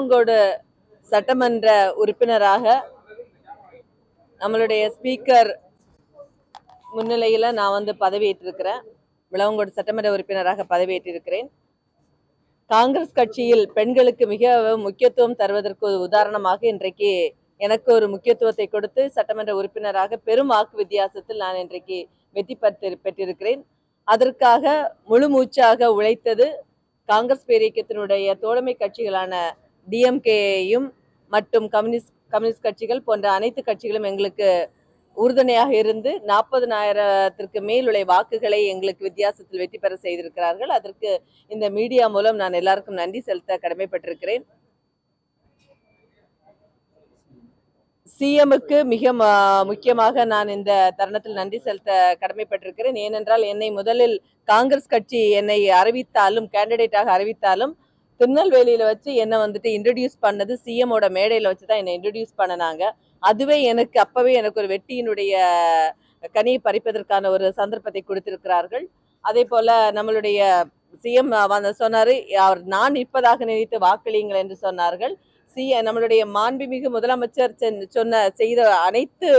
விளவங்கோடு சட்டமன்ற உறுப்பினராக நம்மளுடைய ஸ்பீக்கர் முன்னிலையில் நான் வந்து பதவியேற்றிருக்கிறேன். விளவங்கோடு சட்டமன்ற உறுப்பினராக பதவியேற்றிருக்கிறேன். காங்கிரஸ் கட்சியில் பெண்களுக்கு மிக முக்கியத்துவம் தருவதற்கு ஒரு உதாரணமாக இன்றைக்கு எனக்கு ஒரு முக்கியத்துவத்தை கொடுத்து சட்டமன்ற உறுப்பினராக பெரும் வாக்கு வித்தியாசத்தில் நான் இன்றைக்கு வெற்றி பெற்று பெற்றிருக்கிறேன். அதற்காக முழு மூச்சாக உழைத்தது காங்கிரஸ் பேரியக்கத்தினுடைய தோழமை கட்சிகளான டிஎம்கேயும் மற்றும் கம்யூனிஸ்ட் கம்யூனிஸ்ட் கட்சிகள் போன்ற அனைத்து கட்சிகளும் எங்களுக்கு உறுதுணையாக இருந்து நாற்பதனாயிரத்திற்கு மேலுடைய வாக்குகளை எங்களுக்கு வித்தியாசத்தில் வெற்றி பெற செய்திருக்கிறார்கள். அதற்கு இந்த மீடியா மூலம் நான் எல்லாருக்கும் நன்றி செலுத்த கடமைப்பட்டிருக்கிறேன். சிஎம்முக்கு மிக முக்கியமாக நான் இந்த தருணத்தில் நன்றி செலுத்த கடமைப்பட்டிருக்கிறேன். ஏனென்றால் என்னை முதலில் காங்கிரஸ் கட்சி என்னை அறிவித்தாலும் கேண்டிடேட்டாக அறிவித்தாலும் திருநெல்வேலியில் வச்சு என்னை வந்துட்டு இன்ட்ரடியூஸ் பண்ணது சிஎம்மோட மேடையில் வச்சு தான் என்னை இன்ட்ரடியூஸ் பண்ணினாங்க. அதுவே எனக்கு அப்போவே எனக்கு ஒரு வெட்டியினுடைய கனியை பறிப்பதற்கான ஒரு சந்தர்ப்பத்தை கொடுத்திருக்கிறார்கள். அதே போல் நம்மளுடைய சிஎம் வந்து சொன்னார் அவர் நான் நிற்பதாக நினைத்து வாக்களியுங்கள் என்று சொன்னார்கள். சி நம்மளுடைய மாண்புமிகு முதலமைச்சர் சென்- சொன்ன செய்த அனைத்து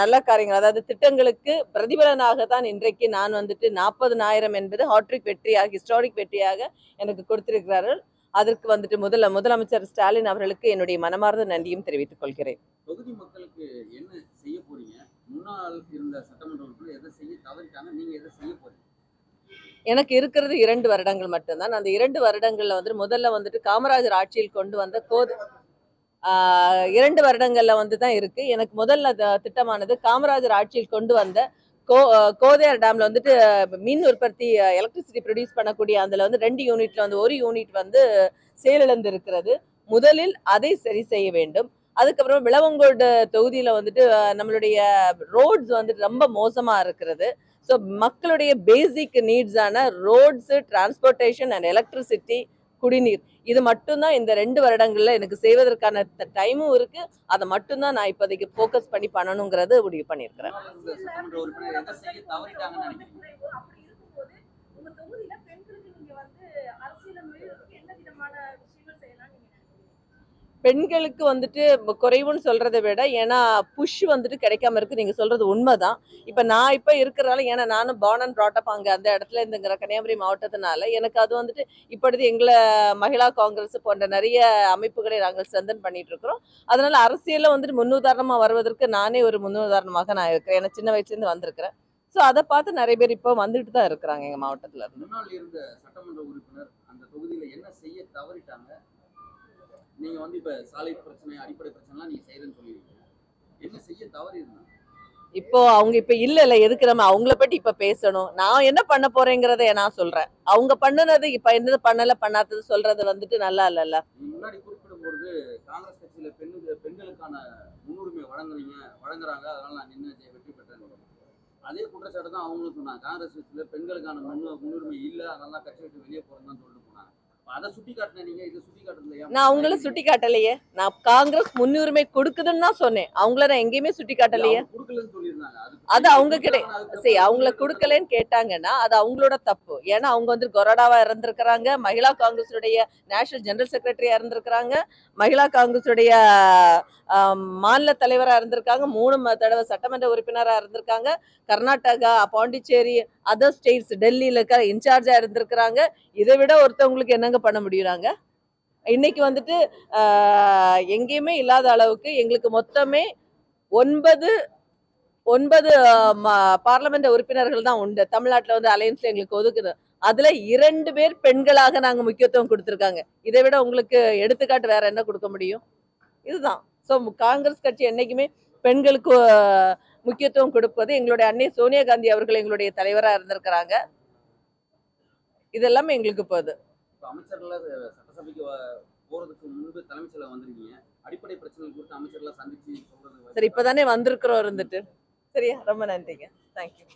நல்ல காரியங்கள். அதாவது திட்டங்களுக்கு பிரதிபலனாக தான் இன்றைக்கு நான் வந்துட்டு நாற்பதனாயிரம் என்பது ஹாட்ரிக் வெற்றியாக ஹிஸ்டாரிக் வெற்றியாக எனக்கு கொடுத்திருக்கிறார்கள். அதற்கு வந்துட்டு முதல முதலமைச்சர் ஸ்டாலின் அவர்களுக்கு என்னுடைய மனமார்ந்த நன்றியும் தெரிவித்துக் கொள்கிறேன். தொகுதி மக்களுக்கு என்ன செய்ய போறீங்க? முன்னாள் இருந்த சட்டமன்ற எதை செய்ய தவறிட்டாங்க? நீங்க எதை செய்ய போறீங்க? எனக்கு இருக்கிறது இரண்டு வருடங்கள் மட்டும்தான். அந்த இரண்டு வருடங்கள்ல வந்து முதல்ல வந்துட்டு காமராஜர் ஆட்சியில் கொண்டு வந்த கோது இரண்டு வருடங்கள்ல வந்து தான் இருக்கு. எனக்கு முதல்ல திட்டமானது காமராஜர் ஆட்சியில் கொண்டு வந்த கோ கோதையார் டேம்ல வந்துட்டு மின் உற்பத்தி எலக்ட்ரிசிட்டி ப்ரொடியூஸ் பண்ணக்கூடிய அதுல வந்து ரெண்டு யூனிட்ல வந்து ஒரு யூனிட் வந்து செயலிழந்து இருக்கிறது முதலில் அதை சரி செய்ய வேண்டும். அதுக்கப்புறம் விளவங்கோடு தொகுதியில வந்துட்டு நம்மளுடைய ரோட்ஸ் வந்துட்டு ரொம்ப மோசமா இருக்கிறது. ஸோ மக்களுடைய பேசிக் நீட்ஸான ரோட்ஸு டிரான்ஸ்போர்ட்டேஷன் அண்ட் எலக்ட்ரிசிட்டி குடிநீர். இது மட்டும்தான் இந்த ரெண்டு வருடங்கள்ல எனக்கு செய்வதற்கான டைமும் இருக்கு. அதை மட்டும்தான் நான் இப்போதைக்கு ஃபோக்கஸ் பண்ணி பண்ணணுங்கிறது முடிவு பண்ணியிருக்கிறேன். தொகுதியில பெண்களுக்கு நீங்க வந்து அரசியல் என்ன விதமான விஷயங்கள் செய்யலாம் நீங்க பெண்களுக்கு வந்துட்டு குறைவுன்னு சொல்றதை விட ஏன்னா புஷ் வந்துட்டு கிடைக்காம இருக்கு. நீங்க சொல்றது உண்மைதான். இப்ப நான் இப்ப இருக்கிறனால ஏன்னா நானும் பார்ன் அண்ட் ப்ராட்டப் அங்க அந்த இடத்துல இருந்துங்கிற கன்னியாகுமரி மாவட்டத்தினால எனக்கு அது வந்துட்டு இப்பொழுது எங்களை மகிழா காங்கிரஸ் போன்ற நிறைய அமைப்புகளை நாங்கள் சந்தன் பண்ணிட்டு இருக்கிறோம். அதனால அரசியலில் வந்துட்டு முன்னுதாரணமா வருவதற்கு நானே ஒரு முன்னுதாரணமாக நான் இருக்கிறேன். ஏன்னா சின்ன வயசுல இருந்து வந்திருக்கிறேன். ஸோ அதை பார்த்து நிறைய பேர் இப்போ வந்துட்டு தான் இருக்கிறாங்க எங்க மாவட்டத்துல இருந்து. முன்னாள் இருந்த சட்டமன்ற உறுப்பினர் அந்த தொகுதியில் என்ன செய்ய தவறிட்டாங்க? நீங்க வந்து இப்ப சாலை பிரச்சனை அடிப்படை பிரச்சனைலாம் நீங்க செய்யறேன்னு சொல்லிருக்கீங்க. என்ன செய்ய தவறி இருந்தாங்க இப்போ அவங்க இப்ப இல்ல இல்ல எதுக்கு நம்ம அவங்கள பத்தி இப்ப பேசணும்? நான் என்ன பண்ண போறேங்கிறத நான் சொல்றேன். அவங்க பண்ணுனது இப்ப என்னது பண்ணல பண்ணாதது சொல்றது வந்துட்டு நல்லா இல்லல்ல. முன்னாடி குறிப்பிடும் பொழுது காங்கிரஸ் கட்சியில பெண்ணுக்கு பெண்களுக்கான முன்னுரிமை வழங்குறீங்க வழங்குறாங்க அதனால நான் நின்று வெற்றி பெற்றேன் அதே குற்றச்சாட்டு தான் அவங்களும் சொன்னாங்க. காங்கிரஸ் கட்சியில பெண்களுக்கான முன்னு முன்னுரிமை இல்ல அதனால தான் கட்சி விட்டு வெளியே போறேன்னு தான் சொல்லிட்டு போனாங்க. நான் அவங்கள சுட்டி காட்டலையே. நான் காங்கிரஸ் முன்னுரிமை கொடுக்குதுன்னு தான் சொன்னேன். அவங்கள நான் எங்கேயுமே சுட்டி காட்டலையே. அது அவங்க கிட்ட சரி அவங்கள கொடுக்கலன்னு கேட்டாங்கன்னா அது அவங்களோட தப்பு. ஏன்னா அவங்க வந்து கொரோடாவா இருந்திருக்கிறாங்க மகிழா காங்கிரஸுடைய நேஷனல் ஜெனரல் செக்ரட்டரியா இருந்திருக்கிறாங்க. மகிழா காங்கிரஸுடைய மாநில தலைவரா இருந்திருக்காங்க. மூணு தடவை சட்டமன்ற உறுப்பினரா இருந்திருக்காங்க. கர்நாடகா பாண்டிச்சேரி அதர் ஸ்டேட்ஸ் டெல்லியில் இருக்க இன்சார்ஜாக இருந்திருக்கிறாங்க. இதை விட ஒருத்தவங்களுக்கு என்னங்க பண்ண முடியுறாங்க? இன்னைக்கு வந்துட்டு எங்கேயுமே இல்லாத அளவுக்கு எங்களுக்கு மொத்தமே ஒன்பது ஒன்பது ம- பார்லமெண்ட் உறுப்பினர்கள் தான் உண்டு. தமிழ்நாட்டில் வந்து அலையன்ஸ்ல எங்களுக்கு ஒதுக்குது. அதுல இரண்டு பேர் பெண்களாக நாங்கள் முக்கியத்துவம் கொடுத்துருக்காங்க. இதை விட உங்களுக்கு எடுத்துக்காட்டு வேற என்ன கொடுக்க முடியும்? இதுதான். ஸோ காங்கிரஸ் கட்சி என்னைக்குமே பெண்களுக்கு முக்கியத்துவம் கொடுப்பது எங்களுடைய அன்னை சோனியா காந்தி அவர்கள் எங்களுடைய தலைவரா இருந்திருக்கிறாங்க. இதெல்லாமே எங்களுக்கு போகுது அமைச்சர்ல சட்டசபைக்கு போறதுக்கு முன்பு தலைமைச் செயலகம் வந்திருக்கீங்க. அடிப்படை பிரச்சனைகள் குறித்து அமைச்சர்லாம் சந்திச்சு சரி இப்பதானே வந்திருக்கிறோம் இருந்துட்டு. சரியா? ரொம்ப நன்றிங்க. தேங்க்யூ